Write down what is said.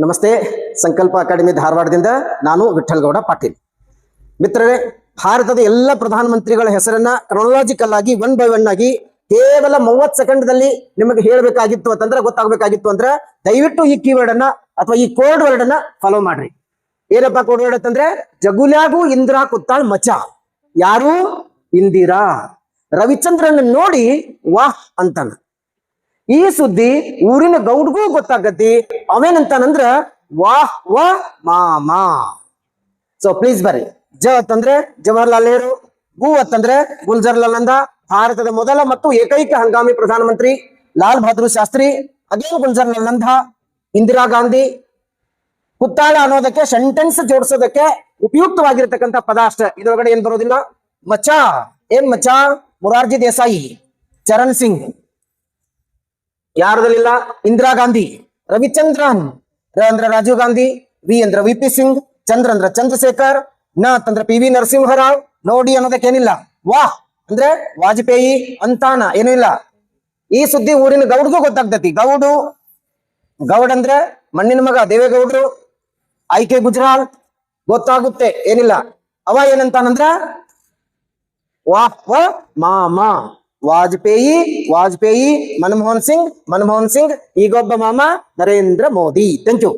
ನಮಸ್ತೆ, ಸಂಕಲ್ಪ ಅಕಾಡೆಮಿ ಧಾರವಾಡದಿಂದ ನಾನು ವಿಠಲ್ಗೌಡ ಪಾಟೀಲ್. ಮಿತ್ರರೇ, ಭಾರತದ ಎಲ್ಲ ಪ್ರಧಾನಮಂತ್ರಿಗಳ ಹೆಸರನ್ನ ಕ್ರೊನಾಲಜಿಕಲ್ ಆಗಿ ಒನ್ ಬೈ ಒನ್ ಆಗಿ, ಕೇವಲ ಮೂವತ್ ಸೆಕೆಂಡ್ದಲ್ಲಿ ನಿಮಗೆ ಹೇಳಬೇಕಾಗಿತ್ತು ಅಂತಂದ್ರೆ, ಗೊತ್ತಾಗಬೇಕಾಗಿತ್ತು ಅಂದ್ರೆ, ದಯವಿಟ್ಟು ಈ ಕೀವರ್ಡ್ ಅನ್ನ ಅಥವಾ ಈ ಕೋಡ್ ವರ್ಡ್ ಅನ್ನ ಫಾಲೋ ಮಾಡ್ರಿ. ಏನಪ್ಪ ಕೋಡ್ ವರ್ಡ್ ಅಂತಂದ್ರೆ ಜಗುಲ್ಯಾಗು ಇಂದಿರಾ ಕುತ್ತಾಳ್ ಮಚ. ಯಾರು? ಇಂದಿರಾ. ರವಿಚಂದ್ರನ್ ನೋಡಿ ವಾಹ್ ಅಂತಾನ. ಈ ಸುದ್ದಿ ಊರಿನ ಗೌಡ್ಗೂ ಗೊತ್ತಾಗತ್ತಿ. ಅವೇನಂತಾನಂದ್ರ ವಾಹ್ ವಾ ಮಾಮಾ ಸೊ ಪ್ಲೀಸ್ ಬರ್ರಿ. ಜ ಅಂತಂದ್ರೆ ಜವಾಹರ್ಲಾಲ್ ನೆಹರು ಗು ಅಂತಂದ್ರೆ ಗುಲ್ಜರ್ಲಾಲ್ ನಂದ, ಭಾರತದ ಮೊದಲ ಮತ್ತು ಏಕೈಕ ಹಂಗಾಮಿ ಪ್ರಧಾನಮಂತ್ರಿ ಲಾಲ್ ಬಹದ್ದೂರ್ ಶಾಸ್ತ್ರಿ ಅಗೇನ್ ಗುಲ್ಜರ್ಲಾಲ್ ನಂದ, ಇಂದಿರಾ ಗಾಂಧಿ. ಕುತ್ತಾಳ ಅನ್ನೋದಕ್ಕೆ, ಸೆಂಟೆನ್ಸ್ ಜೋಡಿಸೋದಕ್ಕೆ ಉಪಯುಕ್ತವಾಗಿರ್ತಕ್ಕಂಥ ಪದ ಅಷ್ಟೇ. ಇದ್ರೊಳಗಡೆ ಏನ್ ಬರೋದಿಲ್ಲ? ಮಚಾ ಏನ್ ಮಚಾ ಮುರಾರ್ಜಿ ದೇಸಾಯಿ, ಚರಣ್ ಸಿಂಗ್. ಯಾರದಲ್ಲಿಲ್ಲ? ಇಂದಿರಾ ಗಾಂಧಿ, ರವಿಚಂದ್ರನ್. ರ ಅಂದ್ರ ರಾಜೀವ್ ಗಾಂಧಿ ವಿ ಅಂದ್ರ ವಿ ಪಿ ಸಿಂಗ್ ಚಂದ್ರ ಅಂದ್ರ ಚಂದ್ರಶೇಖರ್ನ ಅಂತಂದ್ರ ಪಿ ವಿ ನರಸಿಂಹರಾವ್. ನೋಡಿ ಅನ್ನೋದಕ್ಕೇನಿಲ್ಲ. ವಾಹ್! ಅಂದ್ರೆ ವಾಜಪೇಯಿ, ಅಂತಾನ, ಏನೂ ಇಲ್ಲ. ಈ ಸುದ್ದಿ ಊರಿನ ಗೌಡ್ಗೂ ಗೊತ್ತಾಗ್ತತಿ. ಗೌಡು, ಗೌಡ್ ಅಂದ್ರೆ ಮಣ್ಣಿನ ಮಗ, ದೇವೇಗೌಡ್ರು, ಐ ಕೆ ಗುಜರಾಲ್, ಗೊತ್ತಾಗುತ್ತೆ, ಏನಿಲ್ಲ. ಅವ ಏನಂತಾನಂದ್ರ ವಾಹ್, ಮಾಮ. ವಾಜಪೇಯಿ ವಾಜಪೇಯಿ ಮನಮೋಹನ್ ಸಿಂಗ್ ಮನಮೋಹನ್ ಸಿಂಗ್ ಈಗೊಬ್ಬ ಮಾಮ ನರೇಂದ್ರ ಮೋದಿ ಥ್ಯಾಂಕ್ ಯು